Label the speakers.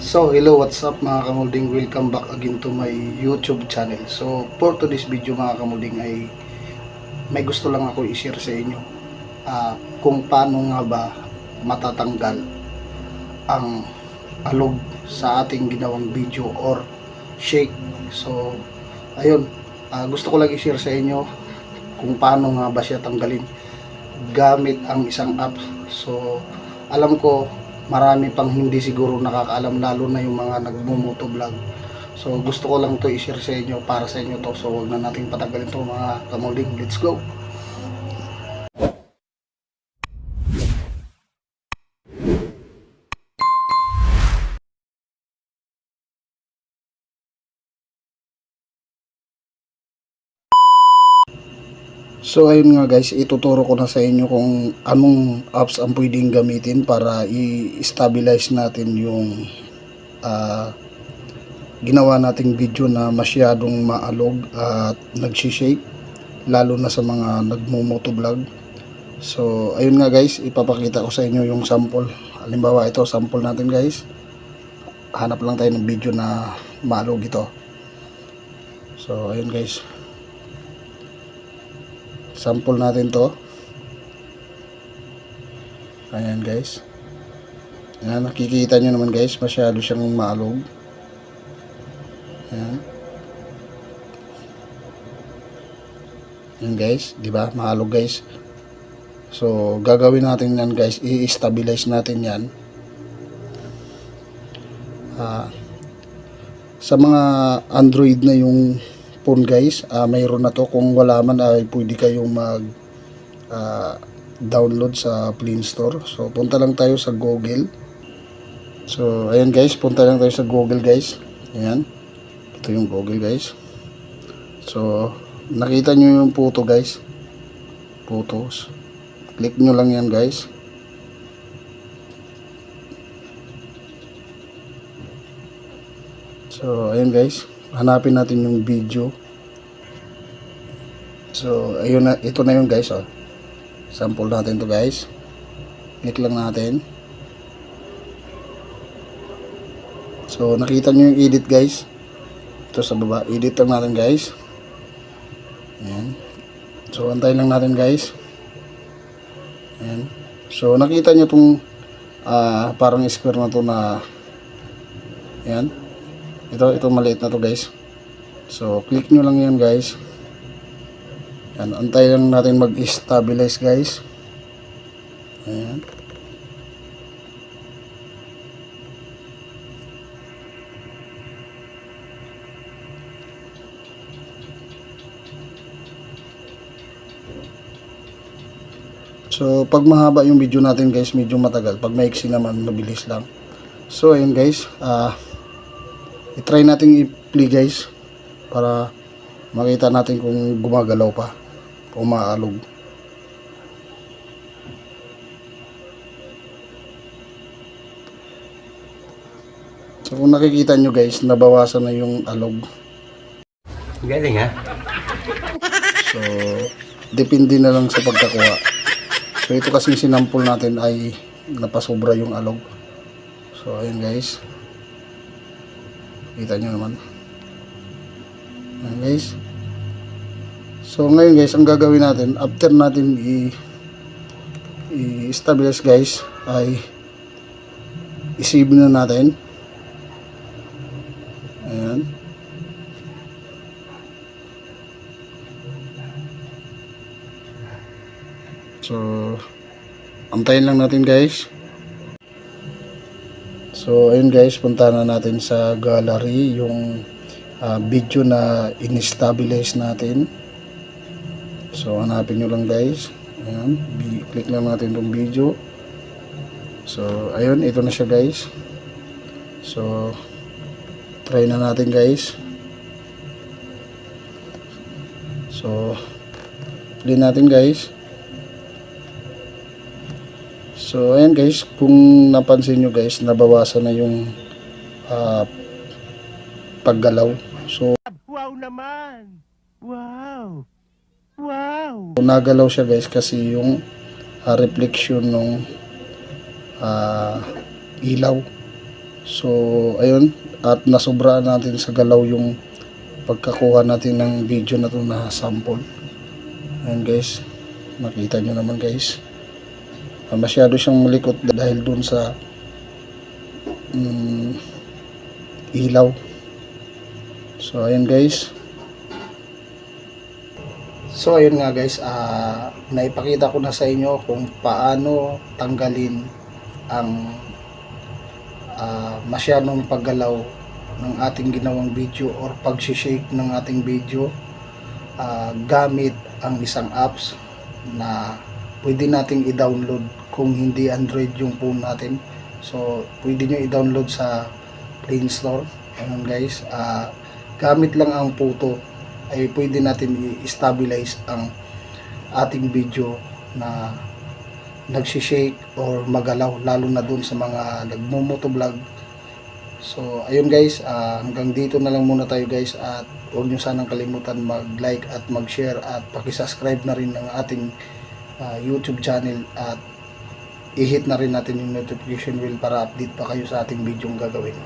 Speaker 1: So, hello, what's up mga kamulding? Welcome back again to my YouTube channel. So, for today's video mga kamulding ay may gusto lang ako i-share sa inyo ah, kung paano nga ba matatanggal ang alog sa ating ginawang video or shake. So, ayun, ah, gusto ko lang i-share sa inyo kung paano nga ba siya tanggalin gamit ang isang app. So, alam ko marami pang hindi siguro nakakaalam lalo na yung mga nagmumoto vlog. So gusto ko lang to i-share sa inyo para sa inyo to. So huwag na natin patagalin to mga kamolding. Let's go! So ayun nga guys, ituturo ko na sa inyo kung anong apps ang pwedeng gamitin para i-stabilize natin yung ah, ginawa nating video na masyadong maalog at nagsishake lalo na sa mga nagmumoto vlog. So ayun nga guys, ipapakita ko sa inyo yung sample. Halimbawa ito, sample natin guys. Hanap lang tayo ng video na maalog ito. So ayun guys sample natin to. Ayan guys. Ayan nakikita nyo naman guys. Masyado siyang maalog. Ayan. Ayan guys. Di ba? Maalog guys. So gagawin natin yan guys. I-stabilize natin yan. Ah, sa mga android na yung phone guys, ah, mayroon na to. Kung wala man ay pwede kayong mag ah, download sa Play Store. So punta lang tayo sa Google. So ayan guys, punta lang tayo sa Google guys. Ayan. Ito yung Google guys. So nakita nyo yung photo guys. Photos. Click nyo lang yan guys. So ayan guys hanapin natin yung video so ayun na ito na yun guys oh. sample natin to guys. Click lang natin. So nakita nyo yung edit guys? Ito sa baba. Edit lang natin guys. Ayan. So antayin lang natin guys. Ayan. So nakita nyo tong ah, parang square na to na ayan. Ito ito maliit na to guys. So click nyo lang yan guys yan antay lang natin mag stabilize guys ayan So, pag mahaba yung video natin guys, medyo matagal. Pag maiksi naman, mabilis lang. So, ayun guys. Ah, i-try natin i-play guys para makita natin kung gumagalaw pa kung maalog so kung nakikita nyo guys nabawasan na yung alog
Speaker 2: Galing ha?
Speaker 1: so depende na lang sa pagkakuha so ito kasing sinampol natin ay napasobra yung alog so ayun guys Kita nyo naman. Ayan guys. So ngayon guys, ang gagawin natin, after natin i-stabilize guys, ay i-save na natin. Ayan. So, antayin lang natin guys. So, ayun guys, punta na natin sa gallery yung ah, video na in-stabilize natin. So, hanapin nyo lang guys. Ayan, click lang natin itong video. So, ayun, ito na siya guys. So, try na natin guys. So, play natin guys. So, ayan guys, kung napansin nyo guys, nabawasan na yung ah, paggalaw. So,
Speaker 2: Wow naman! Wow! Wow!
Speaker 1: nagalaw siya guys kasi yung ah, reflection ng ah, ilaw. So, ayun. At nasobrahan natin sa galaw yung pagkakuha natin ng video na to na sample. Ayun guys. Nakita nyo naman guys. Ah, masyado siyang malikot dahil dun sa mm, ilaw. So, ayun guys. So, ayun nga guys. ah naipakita ko na sa inyo kung paano tanggalin ang ah, masyadong paggalaw ng ating ginawang video or pag-shake ng ating video ah, gamit ang isang apps na pwede nating i-download kung hindi Android yung phone natin. So, pwede nyo i-download sa Play Store. Ayun guys, ah, gamit lang ang photo ay pwede natin i-stabilize ang ating video na nagsishake or magalaw lalo na dun sa mga nagmumotovlog so ayun guys ah, hanggang dito na lang muna tayo guys at huwag nyo sanang kalimutan mag like at mag share at pakisubscribe na rin ang ating ah, youtube channel at i-hit na rin natin yung notification bell para update pa kayo sa ating video gagawin